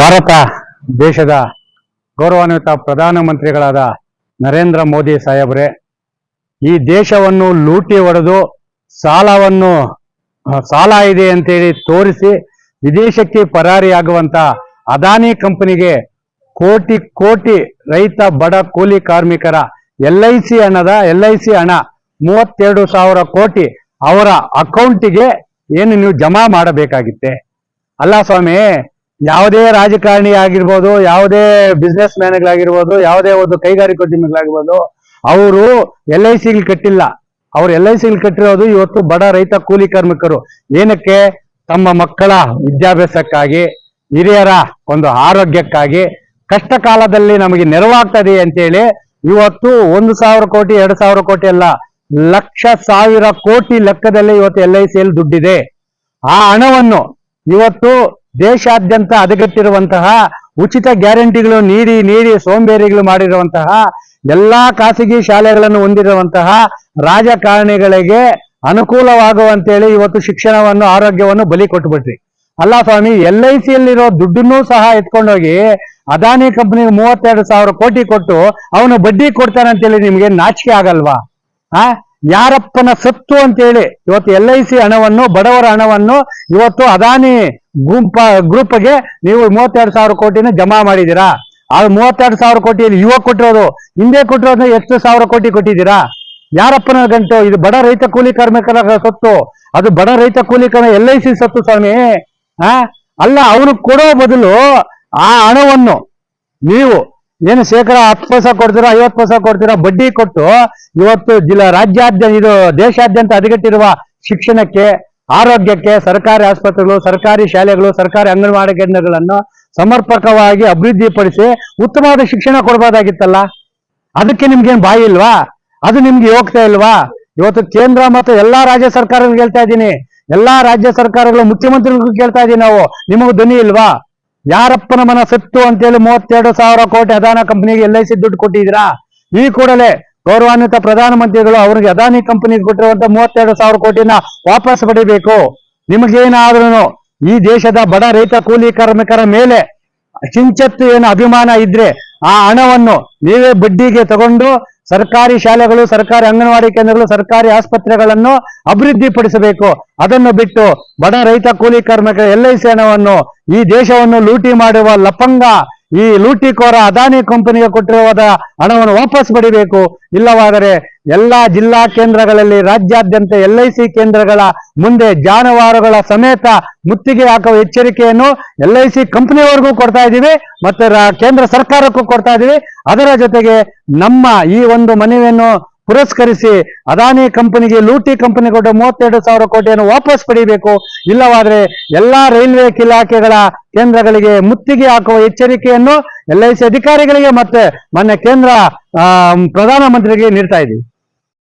ಭಾರತ ದೇಶದ ಗೌರವಾನ್ವಿತ ಪ್ರಧಾನಮಂತ್ರಿಗಳಾದ ನರೇಂದ್ರ ಮೋದಿ ಸಾಹೇಬ್ರೆ, ಈ ದೇಶವನ್ನು ಲೂಟಿ ಹೊಡೆದು ಸಾಲವನ್ನು ಸಾಲ ಇದೆ ಅಂತೇಳಿ ತೋರಿಸಿ ವಿದೇಶಕ್ಕೆ ಪರಾರಿಯಾಗುವಂತ ಅದಾನಿ ಕಂಪನಿಗೆ ಕೋಟಿ ಕೋಟಿ ರೈತ ಬಡ ಕೂಲಿ ಕಾರ್ಮಿಕರ ಎಲ್ ಐ ಸಿ ಹಣದ, ಎಲ್ ಐ ಸಿ ಹಣ ಮೂವತ್ತೆರಡು ಸಾವಿರ ಕೋಟಿ ಅವರ ಅಕೌಂಟಿಗೆ ಏನು ನೀವು ಜಮಾ ಮಾಡಬೇಕಾಗಿತ್ತೆ? ಅಲ್ಲ ಸ್ವಾಮಿ ಯಾವುದೇ ರಾಜಕಾರಣಿ ಆಗಿರ್ಬೋದು, ಯಾವುದೇ ಬಿಸ್ನೆಸ್ ಮ್ಯಾನ್ಗಳಾಗಿರ್ಬೋದು ಯಾವುದೇ ಒಂದು ಕೈಗಾರಿಕೋದ್ಯಮಿಗಳಾಗಿರ್ಬೋದು ಅವರು ಎಲ್ ಐ ಸಿಗಳು ಕಟ್ಟಿಲ್ಲ. ಅವ್ರು ಎಲ್ ಐ ಕಟ್ಟಿರೋದು ಇವತ್ತು ಬಡ ರೈತ ಕೂಲಿ ಕಾರ್ಮಿಕರು. ಏನಕ್ಕೆ? ತಮ್ಮ ಮಕ್ಕಳ ವಿದ್ಯಾಭ್ಯಾಸಕ್ಕಾಗಿ, ಹಿರಿಯರ ಒಂದು ಆರೋಗ್ಯಕ್ಕಾಗಿ, ಕಷ್ಟ ಕಾಲದಲ್ಲಿ ನಮಗೆ ನೆರವಾಗ್ತದೆ ಅಂತೇಳಿ ಇವತ್ತು ಒಂದು ಸಾವಿರ ಕೋಟಿ, ಎರಡು ಸಾವಿರ ಕೋಟಿ ಅಲ್ಲ, ಲಕ್ಷ ಸಾವಿರ ಕೋಟಿ ಲೆಕ್ಕದಲ್ಲಿ ಇವತ್ತು ಎಲ್ ಐ ಸಿಯಲ್ಲಿ ದುಡ್ಡಿದೆ. ಆ ಹಣವನ್ನು ಇವತ್ತು ದೇಶಾದ್ಯಂತ ಅದಗಟ್ಟಿರುವಂತಹ ಉಚಿತ ಗ್ಯಾರಂಟಿಗಳು ನೀಡಿ ನೀಡಿ ಸೋಂಬೇರಿಗಳು ಮಾಡಿರುವಂತಹ ಎಲ್ಲಾ ಖಾಸಗಿ ಶಾಲೆಗಳನ್ನು ಹೊಂದಿರುವಂತಹ ರಾಜಕಾರಣಿಗಳಿಗೆ ಅನುಕೂಲವಾಗುವಂತೇಳಿ ಇವತ್ತು ಶಿಕ್ಷಣವನ್ನು, ಆರೋಗ್ಯವನ್ನು ಬಲಿ ಕೊಟ್ಬಿಟ್ರಿ ಅಲ್ಲ ಸ್ವಾಮಿ, ಎಲ್ ಐ ಸಿಯಲ್ಲಿರೋ ದುಡ್ಡನ್ನೂ ಸಹ ಎತ್ಕೊಂಡೋಗಿ ಅದಾನಿ ಕಂಪ್ನಿಗೆ ಮೂವತ್ತೆರಡು ಸಾವಿರ ಕೋಟಿ ಕೊಟ್ಟು ಅವನು ಬಡ್ಡಿ ಕೊಡ್ತಾನೆ ಅಂತೇಳಿ ನಿಮ್ಗೆ ನಾಚಿಕೆ ಆಗಲ್ವಾ? ಆ? ಯಾರಪ್ಪನ ಸತ್ತು ಅಂತೇಳಿ ಇವತ್ತು ಎಲ್ ಐ ಸಿ ಹಣವನ್ನು, ಬಡವರ ಹಣವನ್ನು ಇವತ್ತು ಅದಾನಿ ಗುಂಪ, ಗ್ರೂಪ್ಗೆ ನೀವು ಮೂವತ್ತೆರಡು ಸಾವಿರ ಕೋಟಿನ ಜಮಾ ಮಾಡಿದ್ದೀರಾ? ಆ ಮೂವತ್ತೆರಡು ಸಾವಿರ ಕೋಟಿಯಲ್ಲಿ ಇವಾಗ ಕೊಟ್ಟಿರೋದು, ಹಿಂದೆ ಕೊಟ್ಟಿರೋದು ಎಷ್ಟು ಸಾವಿರ ಕೋಟಿ ಕೊಟ್ಟಿದ್ದೀರಾ? ಯಾರಪ್ಪನ ಗಂಟು? ಇದು ಬಡ ರೈತ ಕೂಲಿ ಕಾರ್ಮಿಕರ ಸೊತ್ತು. ಅದು ಬಡ ರೈತ ಕೂಲಿ ಕಾರ್ಮಿಕ ಎಲ್ ಐ ಸಿ ಸತ್ತು ಸ್ವಾಮಿ. ಆ? ಅಲ್ಲ ಅವನು ಕೊಡೋ ಬದಲು ಆ ಹಣವನ್ನು ನೀವು ಏನು ಶೇಕಡ ಹತ್ತು ಪೈಸಾ ಕೊಡ್ತೀರಾ, ಐವತ್ತು ಪೈಸೆ ಕೊಡ್ತೀರಾ, ಬಡ್ಡಿ ಕೊಟ್ಟು ಇವತ್ತು ಜಿಲ್ಲಾ ರಾಜ್ಯಾದ್ಯಂತ ಇದು ದೇಶಾದ್ಯಂತ ಹದಗೆಟ್ಟಿರುವ ಶಿಕ್ಷಣಕ್ಕೆ ಆರೋಗ್ಯಕ್ಕೆ ಸರ್ಕಾರಿ ಆಸ್ಪತ್ರೆಗಳು, ಸರ್ಕಾರಿ ಶಾಲೆಗಳು, ಸರ್ಕಾರಿ ಅಂಗನವಾಡಿ ಕೇಂದ್ರಗಳನ್ನು ಸಮರ್ಪಕವಾಗಿ ಅಭಿವೃದ್ಧಿಪಡಿಸಿ ಉತ್ತಮವಾದ ಶಿಕ್ಷಣ ಕೊಡ್ಬೋದಾಗಿತ್ತಲ್ಲ? ಅದಕ್ಕೆ ನಿಮ್ಗೇನ್ ಬಾಯಿ ಇಲ್ವಾ? ಅದು ನಿಮ್ಗೆ ಹೋಗ್ತಾ ಇಲ್ವಾ? ಇವತ್ತು ಕೇಂದ್ರ ಮತ್ತು ಎಲ್ಲಾ ರಾಜ್ಯ ಸರ್ಕಾರಗಳು ಹೇಳ್ತಾ ಇದ್ದೀನಿ. ಎಲ್ಲಾ ರಾಜ್ಯ ಸರ್ಕಾರಗಳು ಮುಖ್ಯಮಂತ್ರಿಗಳಿಗೂ ಕೇಳ್ತಾ ಇದೀವಿ ನಾವು. ನಿಮಗೂ ಧ್ವನಿ ಇಲ್ವಾ? ಯಾರಪ್ಪನ ಮನ ಸತ್ತು ಅಂತೇಳಿ ಮೂವತ್ತೆರಡು ಸಾವಿರ ಕೋಟಿ ಅದಾನ ಕಂಪನಿಗೆ ಎಲ್ ಐ ಸಿ ದುಡ್ಡು ಕೊಟ್ಟಿದ್ದೀರಾ? ಈ ಕೂಡಲೇ ಗೌರವಾನ್ವಿತ ಪ್ರಧಾನಮಂತ್ರಿಗಳು ಅವರಿಗೆ ಅದಾನಿ ಕಂಪನಿಗೆ ಕೊಟ್ಟಿರುವಂತ ಮೂವತ್ತೆರಡು ಸಾವಿರ ಕೋಟಿನ ವಾಪಸ್ ಪಡಿಬೇಕು. ನಿಮಗೇನಾದ್ರೂ ಈ ದೇಶದ ಬಡ ರೈತ ಕೂಲಿ ಕಾರ್ಮಿಕರ ಮೇಲೆ ಚಿಂಚತ್ತು ಏನು ಅಭಿಮಾನ ಇದ್ರೆ ಆ ಹಣವನ್ನು ನೀವೇ ಬಡ್ಡಿಗೆ ತಗೊಂಡು ಸರ್ಕಾರಿ ಶಾಲೆಗಳು, ಸರ್ಕಾರಿ ಅಂಗನವಾಡಿ ಕೇಂದ್ರಗಳು, ಸರ್ಕಾರಿ ಆಸ್ಪತ್ರೆಗಳನ್ನು ಅಭಿವೃದ್ಧಿಪಡಿಸಬೇಕು. ಅದನ್ನು ಬಿಟ್ಟು ಬಡ ರೈತ ಕೂಲಿ ಕಾರ್ಮಿಕರ ಎಲ್ ಐ ಹಣವನ್ನು ಈ ದೇಶವನ್ನು ಲೂಟಿ ಮಾಡುವ ಲಪಂಗ ಈ ಲೂಟಿಕೋರ ಅದಾನಿ ಕಂಪನಿಗೆ ಕೊಟ್ಟಿರುವ ಹಣವನ್ನು ವಾಪಸ್ ಪಡಿಬೇಕು. ಇಲ್ಲವಾದರೆ ಎಲ್ಲಾ ಜಿಲ್ಲಾ ಕೇಂದ್ರಗಳಲ್ಲಿ ರಾಜ್ಯಾದ್ಯಂತ ಎಲ್ ಐ ಸಿ ಕೇಂದ್ರಗಳ ಮುಂದೆ ಜಾನುವಾರುಗಳ ಸಮೇತ ಮುತ್ತಿಗೆ ಹಾಕುವ ಎಚ್ಚರಿಕೆಯನ್ನು ಎಲ್ ಐ ಸಿ ಕಂಪನಿಯವರೆಗೂ ಕೊಡ್ತಾ ಇದ್ದೀವಿ ಮತ್ತೆ ಕೇಂದ್ರ ಸರ್ಕಾರಕ್ಕೂ ಕೊಡ್ತಾ ಇದ್ದೀವಿ. ಅದರ ಜೊತೆಗೆ ನಮ್ಮ ಈ ಒಂದು ಮನವಿಯನ್ನು ಪುರಸ್ಕರಿಸಿ ಅದಾನಿ ಕಂಪನಿಗೆ ಲೂಟಿ ಕಂಪನಿ ಕೊಟ್ಟ ಮೂವತ್ತೆರಡು ಸಾವಿರ ಕೋಟಿಯನ್ನು ವಾಪಸ್ ಪಡಿಬೇಕು. ಇಲ್ಲವಾದ್ರೆ ಎಲ್ಲಾ ರೈಲ್ವೆ ಇಲಾಖೆಗಳ ಕೇಂದ್ರಗಳಿಗೆ ಮುತ್ತಿಗೆ ಹಾಕುವ ಎಚ್ಚರಿಕೆಯನ್ನು ಎಲ್ ಅಧಿಕಾರಿಗಳಿಗೆ ಮತ್ತೆ ಮೊನ್ನೆ ಕೇಂದ್ರ ಪ್ರಧಾನಮಂತ್ರಿಗೆ ನೀಡ್ತಾ ಇದ್ದೀವಿ.